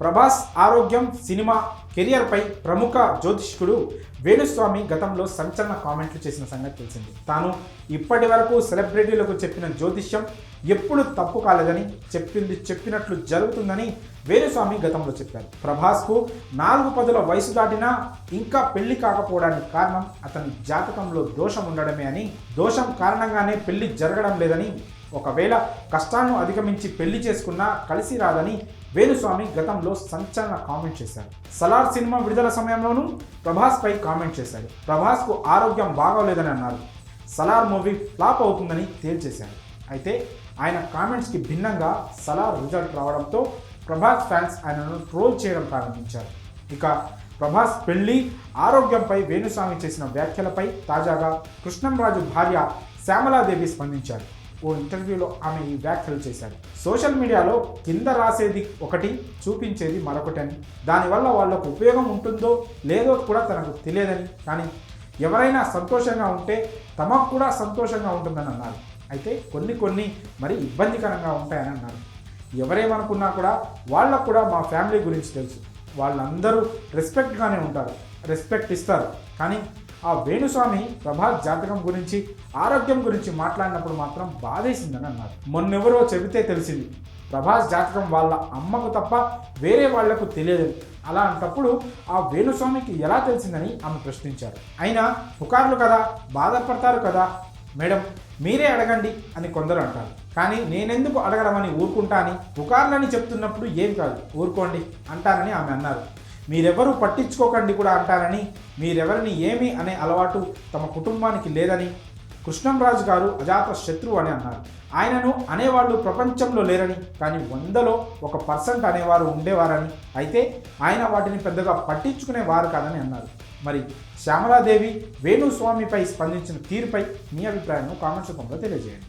ప్రభాస్ ఆరోగ్యం సినిమా కెరియర్పై ప్రముఖ జ్యోతిష్కుడు వేణుస్వామి గతంలో సంచలన కామెంట్లు చేసిన సంగతి తెలిసింది. తాను ఇప్పటి వరకు సెలబ్రిటీలకు చెప్పిన జ్యోతిష్యం ఎప్పుడు తప్పు కాలేదని చెప్పింది చెప్పినట్లు జరుగుతుందని వేణుస్వామి గతంలో చెప్పారు. ప్రభాస్కు నాలుగు పదుల వయసు దాటినా ఇంకా పెళ్ళి కాకపోవడానికి కారణం అతని జాతకంలో దోషం ఉండడమే అని దోషం కారణంగానే పెళ్ళి జరగడం లేదని ఒకవేళ కష్టాలను అధిగమించి పెళ్ళి చేసుకున్నా కలిసి రాదని వేణుస్వామి గతంలో సంచలన కామెంట్ చేశారు. సలార్ సినిమా విడుదల సమయంలోనూ ప్రభాస్ పై కామెంట్ చేశాడు. ప్రభాస్కు ఆరోగ్యం బాగోలేదని అన్నారు. సలార్ మూవీ ఫ్లాప్ అవుతుందని తేల్చేశారు. అయితే ఆయన కామెంట్స్కి భిన్నంగా సలార్ రిజల్ట్ రావడంతో ప్రభాస్ ఫ్యాన్స్ ఆయనను ట్రోల్ చేయడం ప్రారంభించారు. ఇక ప్రభాస్ పెళ్ళి ఆరోగ్యంపై వేణుస్వామి చేసిన వ్యాఖ్యలపై తాజాగా కృష్ణంరాజు భార్య శ్యామలాదేవి స్పందించారు. ఓ ఇంటర్వ్యూలో ఆమె ఈ వ్యాఖ్యలు చేశారు. సోషల్ మీడియాలో కింద రాసేది ఒకటి చూపించేది మరొకటి అని. దానివల్ల వాళ్ళకు ఉపయోగం ఉంటుందో లేదో కూడా తనకు తెలియదని. కానీ ఎవరైనా సంతోషంగా ఉంటే తమకు కూడా సంతోషంగా ఉంటుందని అన్నారు. అయితే కొన్ని కొన్ని మరి ఇబ్బందికరంగా ఉంటాయని అన్నారు. ఎవరేమనుకున్నా కూడా వాళ్ళకు కూడా మా ఫ్యామిలీ గురించి తెలుసు. వాళ్ళందరూ రెస్పెక్ట్గానే ఉంటారు. రెస్పెక్ట్ ఇస్తారు. కానీ ఆ వేణుస్వామి ప్రభాస్ జాతకం గురించి ఆరోగ్యం గురించి మాట్లాడినప్పుడు మాత్రం బాధేసిందని అన్నారు. మొన్నెవరో చెబితే తెలిసింది ప్రభాస్ జాతకం వాళ్ళ అమ్మకు తప్ప వేరే వాళ్ళకు అలా అలాంటప్పుడు ఆ వేణుస్వామికి ఎలా తెలిసిందని ఆమె ప్రశ్నించారు. అయినా పుకార్లు కదా బాధపడతారు కదా మేడం మీరే అడగండి అని కొందరు అంటారు. కానీ నేనెందుకు అడగడమని ఊరుకుంటా అని పుకార్లని చెప్తున్నప్పుడు ఏం కాదు ఊరుకోండి అంటారని ఆమె అన్నారు. మీరెవరూ పట్టించుకోకండి కూడా అంటారని మీరెవరిని ఏమి అనే అలవాటు తమ కుటుంబానికి లేదని కృష్ణంరాజు గారు అజాత శత్రువు అని అన్నారు. ఆయనను అనేవాళ్ళు ప్రపంచంలో లేరని కానీ వందలో ఒక పర్సెంట్ అనేవారు ఉండేవారని అయితే ఆయన వాటిని పెద్దగా పట్టించుకునేవారు కాదని అన్నారు. మరి శ్యామలాదేవి వేణుస్వామిపై స్పందించిన తీరుపై మీ అభిప్రాయాన్ని కామెంట్స్ రూపంలో తెలియజేయండి.